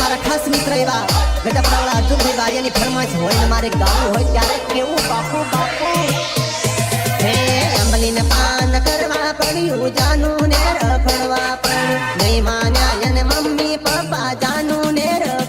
મારા ખાસ મિત્ર એવા. ગટપડાવાળા અર્જુનભાઈ બારિયાની ફરમાઈશ હોય ને મારે ગાવું હોય ત્યારે કેવું બાપુ બાપુ. હે અંબલીને પાન કરવા પડ્યું જાનું ને રખડવા પણ નહીં માન્યા એને મમ્મી પપ્પા જાન